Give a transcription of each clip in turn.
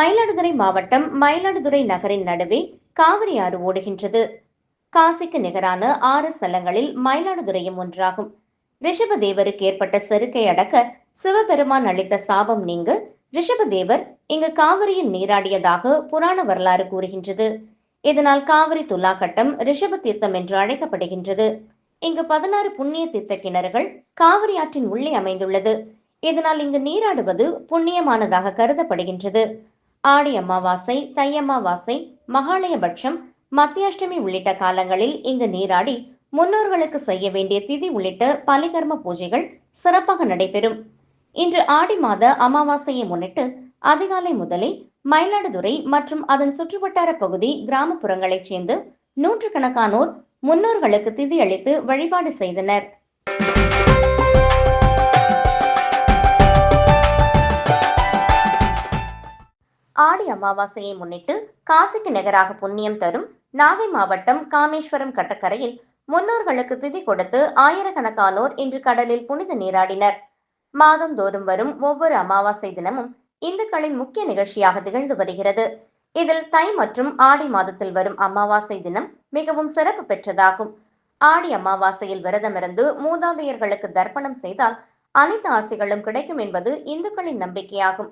மயிலாடுதுறை மாவட்டம் மயிலாடுதுறை நகரின் நடுவே காவிரி ஆறு ஓடுகின்றது. காசிக்கு நிகரான ஆறு ஸ்தலங்களில் மயிலாடுதுறையும் ஒன்றாகும். ரிஷபதேவருக்கு ஏற்பட்ட செருக்கை அடக்க சிவபெருமான் அளித்த சாபம் நீங்க ரிஷபதேவர் இங்கு காவிரியில் நீராடியதாக புராண வரலாறு கூறுகின்றது. இதனால் காவிரி துலாக்கட்டம் ரிஷப தீர்த்தம் என்று அழைக்கப்படுகின்றது. இங்கு பதினாறு புண்ணிய தீர்த்த கிணறுகள் காவிரி ஆற்றின் உள்ளே அமைந்துள்ளது. இதனால் இங்கு நீராடுவது புண்ணியமானதாக கருதப்படுகின்றது. ஆடி அமாவாசை தை அமாவாசை மகாலயபட்சம் மத்தியாஷ்டமி உள்ளிட்ட காலங்களில் இங்கு நீராடி முன்னோர்களுக்கு செய்ய வேண்டிய திதி உள்ளிட்ட பலிகர்ம பூஜைகள் சிறப்பாக நடைபெறும். இன்று ஆடி மாத அமாவாசையை முன்னிட்டு அதிகாலை முதலே மயிலாடுதுறை மற்றும் அதன் சுற்றுவட்டார பகுதி கிராமப்புறங்களைச் சேர்ந்து நூற்றுக்கணக்கானோர் முன்னோர்களுக்கு திதி அளித்து வழிபாடு செய்தனர். ஆடி அமாவாசையை முன்னிட்டு காசிக்கு நிகராக புண்ணியம் தரும் நாகை மாவட்டம் காமேஸ்வரம் கடற்கரையில் முன்னோர்களுக்கு திதி கொடுத்து ஆயிரக்கணக்கானோர் இன்று கடலில் புனித நீராடினர். மாதந்தோறும் வரும் ஒவ்வொரு அமாவாசை தினமும் இந்துக்களின் முக்கிய நிகழ்ச்சியாக திகழ்ந்து வருகிறது. இதில் தை மற்றும் ஆடி மாதத்தில் வரும் அமாவாசை தினம் மிகவும் சிறப்பு பெற்றதாகும். ஆடி அமாவாசையில் விரதமிருந்து மூதாதையர்களுக்கு தர்ப்பணம் செய்தால் அனைத்து ஆசைகளும் கிடைக்கும் என்பது இந்துக்களின் நம்பிக்கையாகும்.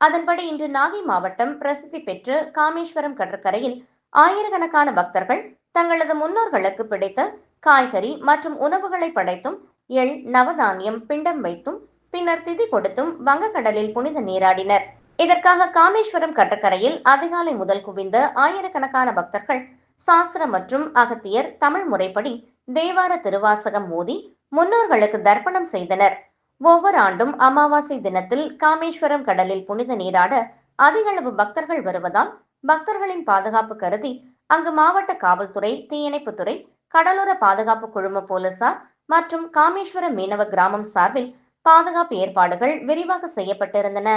அதன்படி இன்று நாகை மாவட்டம் பிரசித்தி பெற்ற காமேஸ்வரம் கடற்கரையில் ஆயிரக்கணக்கான பக்தர்கள் தங்களது முன்னோர்களுக்கு பிடித்த காய்கறி மற்றும் உணவுகளை படைத்தும் எள் நவதானியம் பிண்டம் வைத்தும் பின்னர் திதி கொடுத்தும் வங்கக்கடலில் புனித நீராடினர். இதற்காக காமேஸ்வரம் கடற்கரையில் அதிகாலை முதல் குவிந்த ஆயிரக்கணக்கான பக்தர்கள் சாஸ்திர மற்றும் அகத்தியர் தமிழ் முறைப்படி தேவார திருவாசகம் மோதி முன்னோர்களுக்கு தர்ப்பணம் செய்தனர். ஒவ்வொரு ஆண்டும் அமாவாசை தினத்தில் காமேஸ்வரம் கடலில் புனித நீராட அதிக அளவு பக்தர்கள் வருவதால் பக்தர்களின் பாதுகாப்பு கருதி அங்கு மாவட்ட காவல்துறை தீயணைப்புத்துறை கடலோர பாதுகாப்பு குழும போலீசார் மற்றும் காமேஸ்வரம் மீனவ கிராமம் சார்பில் பாதுகாப்பு ஏற்பாடுகள் விரிவாக செய்யப்பட்டிருந்தன.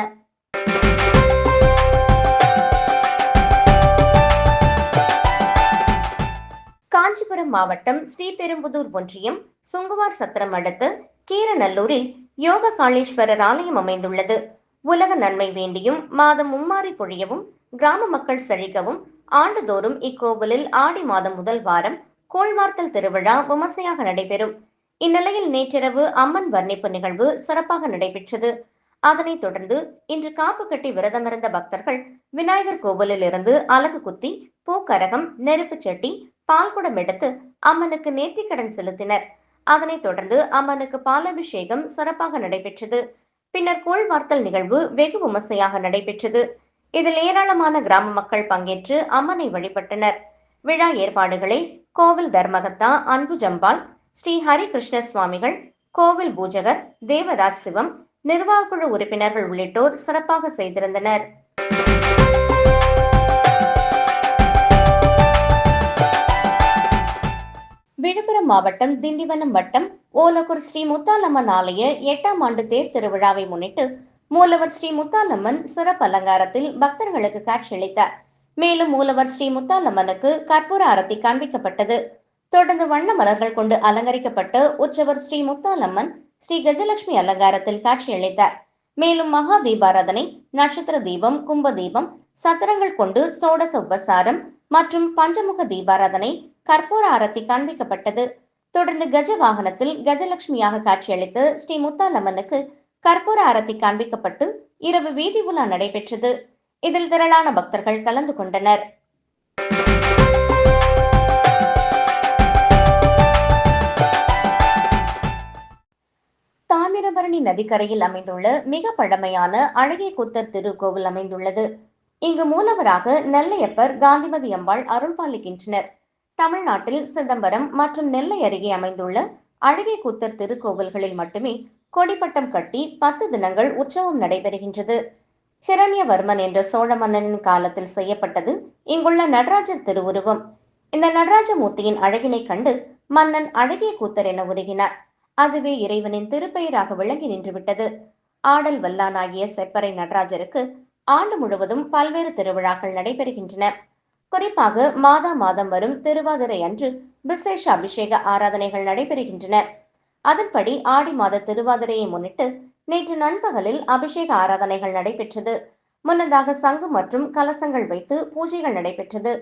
காஞ்சிபுரம் மாவட்டம் ஸ்ரீபெரும்புதூர் ஒன்றியம் சுங்குவார் சத்திரம் அடுத்து கீரநல்லூரில் யோக காளீஸ்வரர் ஆலயம் அமைந்துள்ளது. உலக நன்மை வேண்டியும் மாதம் மும்மாறி பொழியவும் கிராம மக்கள் செழிக்கவும் ஆண்டுதோறும் இக்கோவிலில் ஆடி மாதம் முதல் வாரம் கோள்வார்த்தல் திருவிழா விமர்சையாக நடைபெறும். இந்நிலையில் நேற்றிரவு அம்மன் வர்ணிப்பு நிகழ்வு சிறப்பாக நடைபெற்றது. அதனைத் தொடர்ந்து இன்று காப்பு கட்டி விரதமிருந்த பக்தர்கள் விநாயகர் கோவிலில் இருந்து அலகு குத்தி பூக்கரகம் நெருப்புச் சட்டி பால்குடம் எடுத்து அம்மனுக்கு நேர்த்திக்கடன் செலுத்தினர். அதனைத் தொடர்ந்து அம்மனுக்கு பாலாபிஷேகம் சிறப்பாக நடைபெற்றது. பின்னர் கூழ்வார்த்தல் நிகழ்வு வெகு விமர்சையாக நடைபெற்றது. இதில் ஏராளமான கிராம மக்கள் பங்கேற்று அம்மனை வழிபட்டனர். விழா ஏற்பாடுகளை கோவில் தர்மகத்தா அன்பு ஜம்பால் ஸ்ரீ ஹரி கிருஷ்ண சுவாமிகள் கோவில் பூஜகர் தேவராஜ் சிவம் நிர்வாகக்குழு உறுப்பினர்கள் உள்ளிட்டோர் சிறப்பாக செய்திருந்தனர். விழுப்புரம் மாவட்டம் திண்டிவனம் வட்டம் ஓலக்கூர் ஸ்ரீ முத்தாலம்மன் ஆலய எட்டாம் ஆண்டு தேர் திருவிழாவை முன்னிட்டு மூலவர் ஸ்ரீ முத்தாலம்மன் சிறப்பு அலங்காரத்தில் பக்தர்களுக்கு காட்சியளித்தார். மேலும் மூலவர் ஸ்ரீ முத்தாலம்மனுக்கு கற்பூர அரத்தி காண்பிக்கப்பட்டது. தொடர்ந்து வண்ண மலர்கள் கொண்டு அலங்கரிக்கப்பட்டு உற்சவர் ஸ்ரீ முத்தாலம்மன் ஸ்ரீ கஜலட்சுமி அலங்காரத்தில் காட்சியளித்தார். மேலும் மகா தீபாராதனை நட்சத்திர தீபம் கும்ப தீபம் சத்திரங்கள் கொண்டு சோடச உபசாரம் மற்றும் பஞ்சமுக தீபாராதனை கற்பூர ஆரத்தி காண்பிக்கப்பட்டது. தொடர்ந்து கஜ வாகனத்தில் கஜலட்சுமியாக காட்சியளித்து ஸ்ரீ முத்தாலம்மனுக்கு கற்பூர ஆரத்தி காண்பிக்கப்பட்டு இரவு வீதி உலா நடைபெற்றது. இதில் திரளான பக்தர்கள் கலந்து கொண்டனர். தாமிரபரணி நதிக்கரையில் அமைந்துள்ள மிக பழமையான அழகிய குத்தர் திருக்கோவில் அமைந்துள்ளது. இங்கு மூலவராக நெல்லையப்பர் காந்திமதி அம்பாள் அருள்பாலிக்கின்றனர் தமிழ்நாட்டில் சிதம்பரம் மற்றும் நெல்லை அருகே அமைந்துள்ள அழகிய குத்தர் திருக்கோவில்களில் மட்டுமே கொடிப்பட்டம் கட்டி பத்து தினங்கள் உற்சவம் நடைபெறுகின்றது. ஹிரண்யவர்மன் என்ற சோழ மன்னனின் காலத்தில் செய்யப்பட்டது இங்குள்ள நடராஜர் திருவுருவம். இந்த நடராஜமூர்த்தியின் அழகினை கண்டு மன்னன் அழகிய கூத்தர் என உருகினார். அதுவே இறைவனின் திருப்பெயராக விளங்கி நின்றுவிட்டது. ஆடல் வல்லானாகிய செப்பறை நடராஜருக்கு ஆண்டு முழுவதும் பல்வேறு திருவிழாக்கள் நடைபெறுகின்றன. குறிப்பாக மாதா மாதம் வரும் திருவாதிரை அன்று விசேஷ அபிஷேக ஆராதனைகள் நடைபெறுகின்றன. அதன்படி ஆடி மாத திருவாதிரையை முன்னிட்டு நேற்று நண்பகலில் அபிஷேக ஆராதனைகள் நடைபெற்றது. முன்னதாக சங்கு மற்றும் கலசங்கள் வைத்து பூஜைகள் நடைபெற்றது.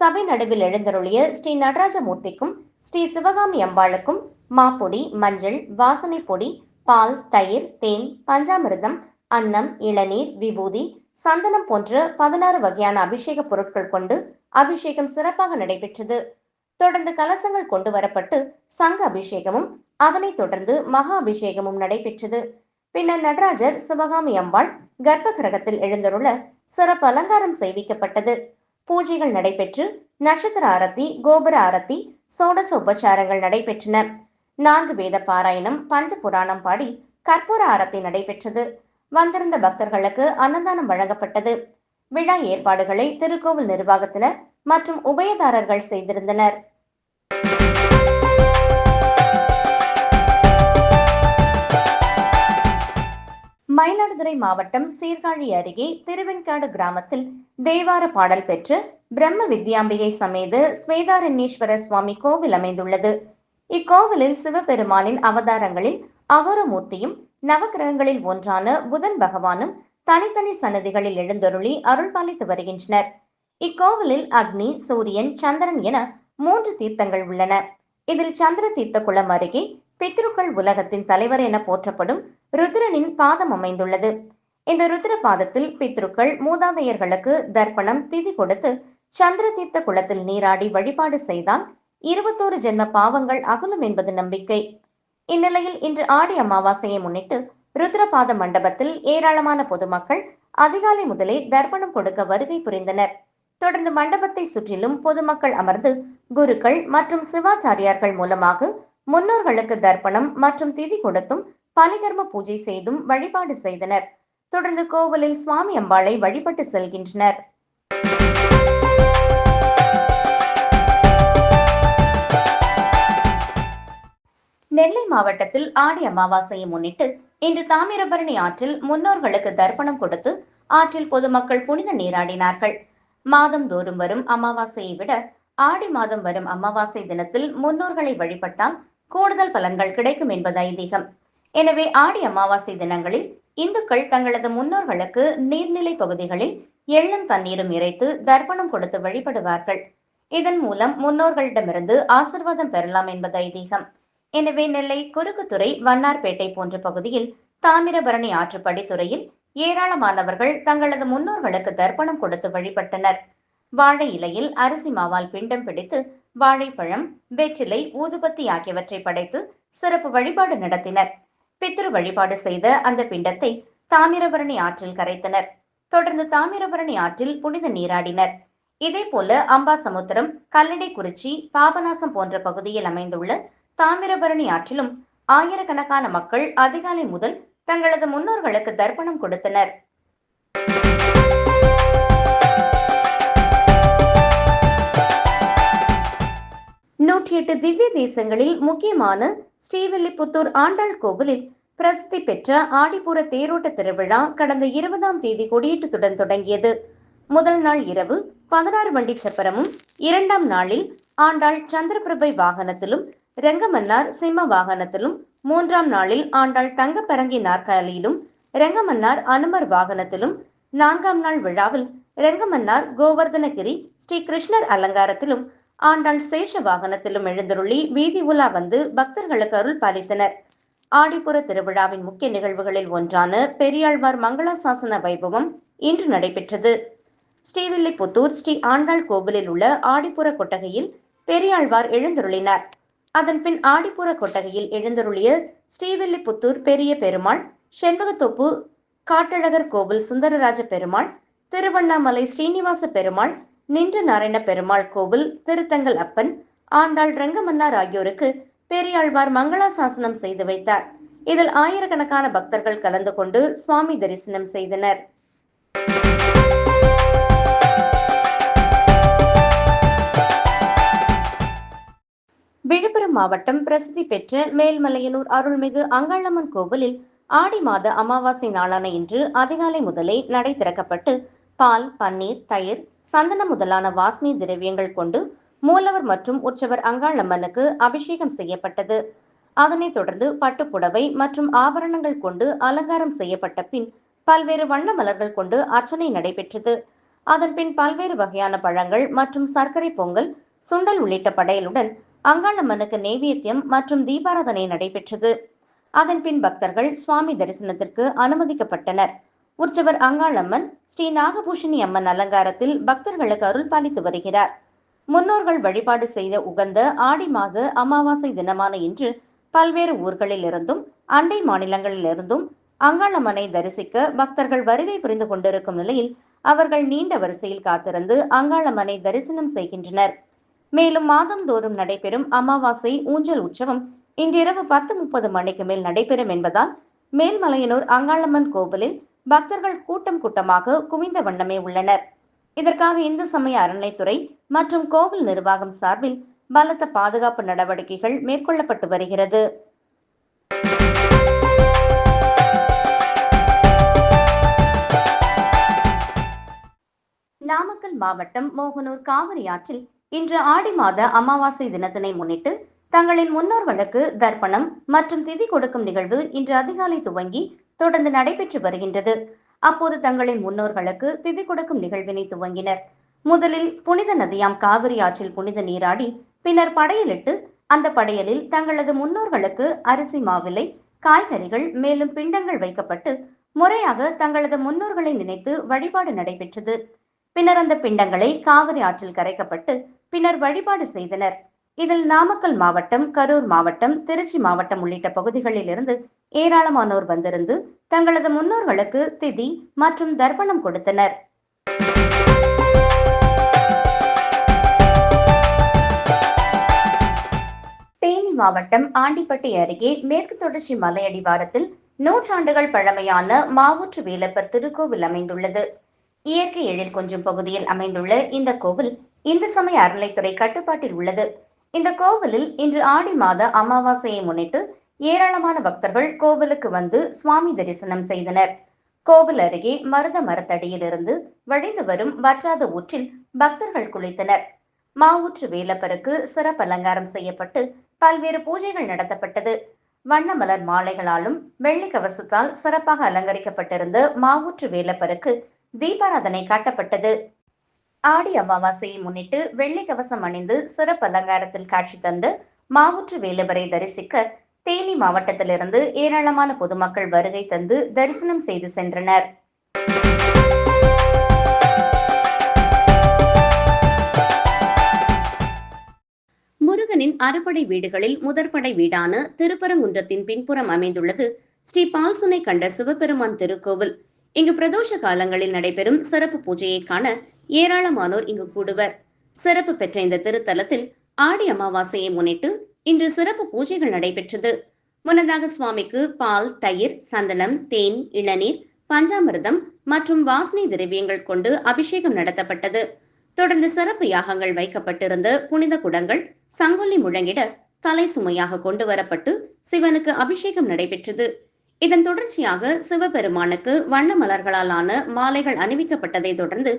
சபை நடுவில் எழுந்தருளிய ஸ்ரீ நடராஜமூர்த்திக்கும் ஸ்ரீ சிவகாமி அம்பாளுக்கும் மாப்பொடி மஞ்சள் வாசனை பொடி பால் தயிர் தேன் பஞ்சாமிர்தம் அன்னம் இளநீர் விபூதி சந்தனம் போன்ற பதினாறு வகையான அபிஷேக பொருட்கள் கொண்டு அபிஷேகம் சிறப்பாக நடைபெற்றது. தொடர்ந்து கலசங்கள் கொண்டு வரப்பட்டு சங்க அபிஷேகமும் அதனைத் தொடர்ந்து மகா அபிஷேகமும் நடைபெற்றது. பின்னர் நடராஜர் சிவகாமி அம்பாள் கர்ப்ப கிரகத்தில் எழுந்தருள சிறப்பு அலங்காரம் செய்விக்கப்பட்டது. பூஜைகள் நடைபெற்று நட்சத்திர ஆரத்தி கோபுர ஆரத்தி சோடச உபச்சாரங்கள் நடைபெற்றன. நான்கு வேத பாராயணம் பஞ்ச புராணம் பாடி கற்பூர அறத்தை நடைபெற்றது. வந்திருந்த பக்தர்களுக்கு அன்னதானம் வழங்கப்பட்டது. விழா ஏற்பாடுகளை திருக்கோவில் நிர்வாகத்தினர் மற்றும் உபயதாரர்கள் செய்திருந்தனர். மயிலாடுதுறை மாவட்டம் சீர்காழி அருகே திருவெண்காடு கிராமத்தில் தேவார பாடல் பெற்று பிரம்ம வித்யாம்பிகை சமேத ஸ்வேதாரண்யேஸ்வரர் சுவாமி கோவில் அமைந்துள்ளது. இக்கோவிலில் சிவபெருமானின் அவதாரங்களில் அகரமூர்த்தியும் நவகிரகங்களில் ஒன்றான புதன் பகவானும் தனித்தனி சன்னதிகளில் எழுந்தருளி அருள் பாலித்து வருகின்றனர். இக்கோவிலில் அக்னி சூரியன் சந்திரன் என மூன்று தீர்த்தங்கள் உள்ளன. இதில் சந்திர தீர்த்த குளம் அருகே பித்ருக்கள் உலகத்தின் தலைவர் என போற்றப்படும் ருத்ரனின் பாதம் அமைந்துள்ளது. இந்த ருத்ர பாதத்தில் பித்ருக்கள் மூதாதையர்களுக்கு தர்ப்பணம் திதி கொடுத்து சந்திர தீர்த்த குளத்தில் நீராடி வழிபாடு செய்தால் இருபத்தோரு ஜென்ம பாவங்கள் அகலும் என்பது நம்பிக்கை. இந்நிலையில் இன்று ஆடி அமாவாசையை முன்னிட்டு ருத்ரபாத மண்டபத்தில் ஏராளமான பொதுமக்கள் அதிகாலை முதலே தர்ப்பணம் கொடுக்க வருகை புரிந்தனர். தொடர்ந்து மண்டபத்தை சுற்றிலும் பொதுமக்கள் அமர்ந்து குருக்கள் மற்றும் சிவாச்சாரியார்கள் மூலமாக முன்னோர்களுக்கு தர்ப்பணம் மற்றும் திதி கொடுத்தும் பலிகர்ம பூஜை செய்தும் வழிபாடு செய்தனர். தொடர்ந்து கோவிலில் சுவாமி அம்பாளை வழிபட்டு செல்கின்றனர். நெல்லை மாவட்டத்தில் ஆடி அமாவாசையை முன்னிட்டு இன்று தாமிரபரணி ஆற்றில் முன்னோர்களுக்கு தர்ப்பணம் கொடுத்து ஆற்றில் பொதுமக்கள் புனித நீராடினார்கள். மாதம் தோறும் வரும் அமாவாசையை விட ஆடி மாதம் வரும் அமாவாசை தினத்தில் முன்னோர்களை வழிபட்டால் கூடுதல் பலன்கள் கிடைக்கும் என்பது ஐதீகம். எனவே ஆடி அமாவாசை தினங்களில் இந்துக்கள் தங்களது முன்னோர்களுக்கு நீர்நிலை பகுதிகளில் எள்ளும் தண்ணீரும் இறைத்து தர்ப்பணம் கொடுத்து வழிபடுவார்கள். இதன் மூலம் முன்னோர்களிடமிருந்து ஆசிர்வாதம் பெறலாம் என்பது ஐதீகம். எனவே நெல்லை குறுக்குத்துறை வண்ணார்பேட்டை போன்ற பகுதியில் தாமிரபரணி ஆற்று ஏராளமானவர்கள் தங்களது முன்னோர்களுக்கு தர்ப்பணம் கொடுத்து வழிபட்டனர். வாழை இலையில் அரிசி மாவால் பிண்டம் பிடித்து வாழைப்பழம் வெற்றிலை ஊதுபத்தி ஆகியவற்றை படைத்து சிறப்பு வழிபாடு நடத்தினர். பித்ரு வழிபாடு செய்த அந்த பிண்டத்தை தாமிரபரணி ஆற்றில் கரைத்தனர். தொடர்ந்து தாமிரபரணி ஆற்றில் புனித நீராடினர். இதேபோல அம்பாசமுத்திரம் கல்லடை குறிச்சி பாபநாசம் போன்ற பகுதியில் அமைந்துள்ள தாமிரபரணி ஆற்றிலும் ஆயிரக்கணக்கான மக்கள் அதிகாலை முதல் தங்களது முன்னோர்களுக்கு தர்ப்பணம் கொடுத்தனர். நூற்றி எட்டு திவ்ய தேசங்களில் முக்கியமான ஸ்ரீவில்லிபுத்தூர் ஆண்டாள் கோவிலில் பிரசித்தி பெற்ற ஆடிப்புற தேரோட்ட திருவிழா கடந்த இருபதாம் தேதி கொடியேற்றத்துடன் தொடங்கியது. முதல் நாள் இரவு பதினாறு வண்டி சப்பரமும் இரண்டாம் நாளில் ஆண்டாள் சந்திரபிரபை வாகனத்திலும் ரெங்கமன்னார் சிம்ம வாகனத்திலும் மூன்றாம் நாளில் ஆண்டாள் தங்கப்பரங்கி நாற்காலியிலும் ரெங்கமன்னார் அனுமர் வாகனத்திலும் நான்காம் நாள் விழாவில் ரெங்கமன்னார் கோவர்தனகிரி ஸ்ரீ கிருஷ்ணர் அலங்காரத்திலும் ஆண்டாள் சேஷ வாகனத்திலும் எழுந்தருளி வீதி உலா வந்து பக்தர்களுக்கு அருள் பாலித்தனர். ஆடிப்புற திருவிழாவின் முக்கிய நிகழ்வுகளில் ஒன்றான பெரியாழ்வார் மங்களாசாசன வைபவம் இன்று நடைபெற்றது. ஸ்ரீவில்லிபுத்தூர் ஸ்ரீ ஆண்டாள் கோவிலில் உள்ள ஆடிப்புற கொட்டகையில் பெரியாழ்வார் எழுந்தருளினார். அதன்பின் ஆடிப்புற கொட்டகையில் எழுந்தருளிய ஸ்ரீவில்லிபுத்தூர் பெரிய பெருமாள் செண்பகத்தோப்பு காட்டழகர் கோவில் சுந்தரராஜ பெருமாள் திருவண்ணாமலை ஸ்ரீனிவாச பெருமாள் நின்ற நாராயண பெருமாள் கோவில் திருத்தங்கல் அப்பன் ஆண்டாள் ரங்கமன்னார் ஆகியோருக்கு பெரியாழ்வார் மங்களா சாசனம் செய்து வைத்தார். இதில் ஆயிரக்கணக்கான பக்தர்கள் கலந்து கொண்டு சுவாமி தரிசனம் செய்தனர். விழுப்புரம் மாவட்டம் பிரசித்தி பெற்ற மேல்மலையனூர் அருள்மிகு அங்காளம்மன் கோவிலில் ஆடி மாத அமாவாசை நாளான இன்று அதிகாலை முதலே நடை திறக்கப்பட்டு பால் பன்னீர் தயிர் சந்தனம் முதலான வாசனை திரவியங்கள் கொண்டு மூலவர் மற்றும் உற்சவர் அங்காளம்மனுக்கு அபிஷேகம் செய்யப்பட்டது. அதனைத் தொடர்ந்து பட்டுப்புடவை மற்றும் ஆபரணங்கள் கொண்டு அலங்காரம் செய்யப்பட்ட பின் பல்வேறு வண்ண மலர்கள் கொண்டு அர்ச்சனை நடைபெற்றது. அதன்பின் பல்வேறு வகையான பழங்கள் மற்றும் சர்க்கரை பொங்கல் சுண்டல் உள்ளிட்ட படையலுடன் அங்காளம்மனுக்கு நெய்வேத்தியம் மற்றும் தீபாராதனை நடைபெற்றது. அதன்பின் பக்தர்கள் சுவாமி தரிசனத்திற்கு அனுமதிக்கப்பட்டனர். உற்சவர் அங்காளம்மன் ஸ்ரீ நாகபூஷணி அம்மன் அலங்காரத்தில் பக்தர்களுக்கு அருள் பாலித்து வருகிறார். முன்னோர்கள் வழிபாடு செய்த உகந்த ஆடி மாத அமாவாசை தினமான இன்று பல்வேறு ஊர்களில் இருந்தும் அண்டை மாநிலங்களில் இருந்தும் அங்காளம்மனை தரிசிக்க பக்தர்கள் வருகை புரிந்து கொண்டிருக்கும் நிலையில் அவர்கள் நீண்ட வரிசையில் காத்திருந்து அங்காளம்மனை தரிசனம் செய்கின்றனர். மேலும் மாதந்தோறும் நடைபெறும் அமாவாசை ஊஞ்சல் உற்சவம் இன்றிரவு பத்து முப்பது மணிக்கு மேல் நடைபெறும் என்பதால் மேல்மலையனூர் அங்காளம்மன் கோவிலில் பக்தர்கள் கூட்டம் கூட்டமாக குவிந்த வண்ணமே உள்ளனர். இதற்காக இந்து சமய அறநிலைத்துறை மற்றும் கோவில் நிர்வாகம் சார்பில் பலத்த பாதுகாப்பு நடவடிக்கைகள் மேற்கொள்ளப்பட்டு வருகிறது. நாமக்கல் மாவட்டம் மோகனூர் காவிரி ஆற்றில் இன்று ஆடி மாத அமாவாசை தினத்தினை முன்னிட்டு தங்களின் முன்னோர்களுக்கு தர்ப்பணம் மற்றும் திதி கொடுக்கும் நிகழ்வு இன்று அதிகாலை துவங்கி தொடர்ந்து நடைபெற்று வருகின்றது. அப்போது தங்களின் முன்னோர்களுக்கு திதி கொடுக்கும் நிகழ்வினை துவங்கினர். முதலில் புனித நதியாம் காவிரி ஆற்றில் புனித நீராடி பின்னர் படையலிட்டு அந்த படையலில் தங்களது முன்னோர்களுக்கு அரிசி மாவிலை காய்கறிகள் மேலும் பிண்டங்கள் வைக்கப்பட்டு முறையாக தங்களது முன்னோர்களை நினைத்து வழிபாடு நடைபெற்றது. பின்னர் அந்த பிண்டங்களை காவிரி ஆற்றில் கரைக்கப்பட்டு பின்னர் வழிபாடு செய்தனர். இதில் நாமக்கல் மாவட்டம் கரூர் மாவட்டம் திருச்சி மாவட்டம் உள்ளிட்ட பகுதிகளில் இருந்து ஏராளமானோர் வந்திருந்து தங்களது முன்னோர்களுக்கு திதி மற்றும் தர்ப்பணம் கொடுத்தனர். தேனி மாவட்டம் ஆண்டிப்பட்டி அருகே மேற்கு தொடர்ச்சி மலையடிவாரத்தில் நூற்றாண்டுகள் பழமையான மாவூற்று வேலப்பர் திருக்கோவில் அமைந்துள்ளது. இயற்கை எழில் கொஞ்சம் பகுதியில் அமைந்துள்ள இந்த கோவில் இந்து சமய அறநிலைத்துறை கட்டுப்பாட்டில் உள்ளது. இந்த கோவிலில் இன்று ஆடி மாத அமாவாசையை முன்னிட்டு ஏராளமான பக்தர்கள் கோவிலுக்கு வந்து சுவாமி தரிசனம் செய்தனர். கோவில் அருகே மருத மரத்தடியிலிருந்து வழிந்து வரும் வற்றாத ஊற்றில் பக்தர்கள் குளித்தனர். மாவூற்று வேலப்பருக்கு சிறப்பு அலங்காரம் செய்யப்பட்டு பல்வேறு பூஜைகள் நடத்தப்பட்டது. வண்ணமலர் மாலைகளாலும் வெள்ளி கவசத்தால் சிறப்பாக அலங்கரிக்கப்பட்டிருந்த மாவூற்று வேலப்பருக்கு தீபாராதனை காட்டப்பட்டது. ஆடி அமாவாசையை முன்னிட்டு வெள்ளி கவசம் அணிந்து சிறப்பு அலங்காரத்தில் காட்சி தந்து மாவுற்று வேலவரை தரிசிக்க தேனி மாவட்டத்திலிருந்து ஏராளமான பொதுமக்கள் வருகை தந்து தரிசனம் செய்து சென்றனர். முருகனின் அறுபடை வீடுகளில் முதற்படை வீடான திருப்பரங்குன்றத்தின் பின்புறம் அமைந்துள்ளது ஸ்ரீ பால்சுனை கண்ட சிவபெருமான் திருக்கோவில். இங்கு பிரதோஷ காலங்களில் நடைபெறும் சிறப்பு பூஜையை காண ஏராளமானோர் இங்கு கூடுவர். சிறப்பு பெற்ற இந்த திருத்தலத்தில் ஆடி அமாவாசையை முன்னிட்டு இன்று சிறப்பு பூஜைகள் நடைபெற்றது. முன்னதாக சுவாமிக்கு பால் தயிர் சந்தனம் தேன் இளநீர் பஞ்சாமிர்தம் மற்றும் வாசனை திரவியங்கள் கொண்டு அபிஷேகம் நடத்தப்பட்டது. தொடர்ந்து சிறப்பு யாகங்கள் வைக்கப்பட்டிருந்த புனித குடங்கள் சங்கொல்லி முழங்கிட தலை சுமையாக கொண்டு வரப்பட்டு சிவனுக்கு அபிஷேகம் நடைபெற்றது. இதன் தொடர்ச்சியாக சிவபெருமானுக்கு வண்ண மலர்களாலான மாலைகள் அணிவிக்கப்பட்டதை தொடர்ந்து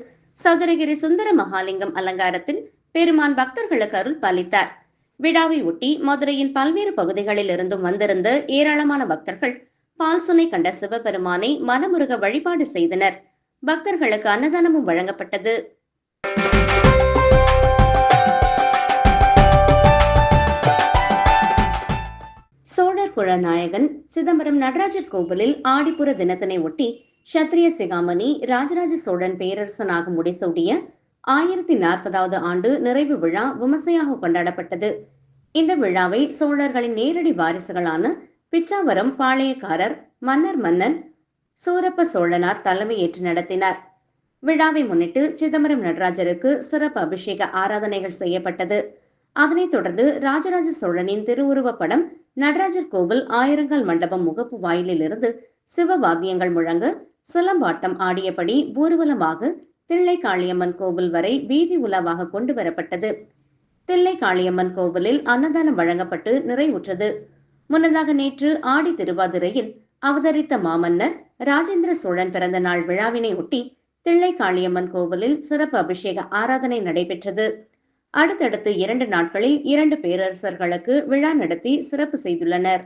சௌதரகிரி சுந்தர மகாலிங்கம் அலங்காரத்தில் பெருமான் பக்தர்களுக்கு அருள் பாலித்தார். விழாவை ஒட்டி மதுரையின் பல்வேறு பகுதிகளில் இருந்தும் வந்திருந்த ஏராளமான பக்தர்கள் பால்சுனை கண்ட சிவபெருமானை மனமுருக வழிபாடு செய்தனர். பக்தர்களுக்கு அன்னதானமும் வழங்கப்பட்டது. சோழர் குழநாயகன் சிதம்பரம் நடராஜர் கோவிலில் ஆடிப்புற தினத்தினை ஒட்டி சத்திரிய சிகாமணி ராஜராஜ சோழன் பேரரசனாக முடிசூடிய ஆயிரத்தி நாற்பதாவது ஆண்டு நிறைவு விழா விமர்சையாக கொண்டாடப்பட்டது. இந்த விழாவை சோழர்களின் நேரடி வாரிசுகளான பிச்சாவரம் பாளையக்காரர் மன்னர் மன்னன் சூரப்ப சோழனார் தலைமையேற்று நடத்தினார். விழாவை முன்னிட்டு சிதம்பரம் நடராஜருக்கு சிறப்பு அபிஷேக ஆராதனைகள் செய்யப்பட்டது. அதனைத் தொடர்ந்து ராஜராஜ சோழனின் திருவுருவப் படம் நடராஜர் கோவில் ஆயிரங்கால் மண்டபம் முகப்பு வாயிலில் இருந்து சிவவாத்தியங்கள் முழங்க சிலம்பாட்டம் ஆடியபடி ஊர்வலமாக தில்லை காளியம்மன் கோவில் வரை வீதி உலாவாக கொண்டு வரப்பட்டது. தில்லை காளியம்மன் கோவிலில் அன்னதானம் வழங்கப்பட்டு நிறைவுற்றது. முன்னதாக நேற்று ஆடி திருவாதிரையில் அவதரித்த மாமன்னர் ராஜேந்திர சோழன் பிறந்த நாள் விழாவினை ஒட்டி தில்லை காளியம்மன் கோவிலில் சிறப்பு அபிஷேக ஆராதனை நடைபெற்றது. அடுத்தடுத்து இரண்டு நாட்களில் இரண்டு பேரரசர்களுக்கு விழா நடத்தி சிறப்பு செய்துள்ளனர்.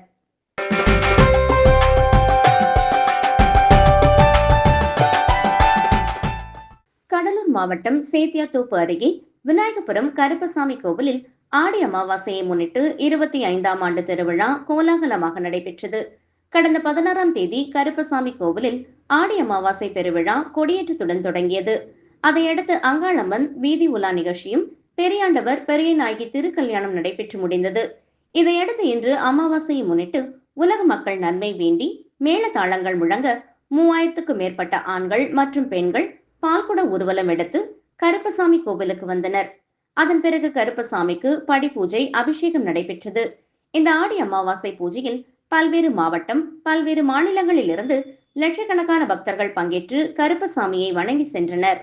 மாவட்டம் சேத்தியாத்தோப்பு அருகே விநாயகபுரம் கருப்பசாமி கோவிலில் ஆடி அமாவாசையை முன்னிட்டு இருபத்தி ஐந்தாம் ஆண்டு திருவிழா கோலாகலமாக நடைபெற்றது. கடந்த பதினாறாம் தேதி கருப்பசாமி கோவிலில் ஆடி அமாவாசை பெருவிழா கொடியேற்றத்துடன் தொடங்கியது. அதையடுத்து அங்காளம்மன் வீதி உலா நிகழ்ச்சியும் பெரியாண்டவர் பெரிய நாயகி திருக்கல்யாணம் நடைபெற்று முடிந்தது. இதையடுத்து இன்று அமாவாசையை முன்னிட்டு உலக மக்கள் நன்மை வேண்டி மேளதாளங்கள் முழங்க மூவாயிரத்துக்கும் மேற்பட்ட ஆண்கள் மற்றும் பெண்கள் பால்குட ஊர்வலம் எடுத்து கருப்பசாமி கோவிலுக்கு வந்தனர். அதன் பிறகு கருப்பசாமிக்கு படி பூஜை அபிஷேகம் நடைபெற்றது. இந்த ஆடி அமாவாசை பூஜையில் பல்வேறு மாவட்டம் பல்வேறு மாநிலங்களில் இருந்து லட்சக்கணக்கான பக்தர்கள் பங்கேற்று கருப்பசாமியை வணங்கி சென்றனர்.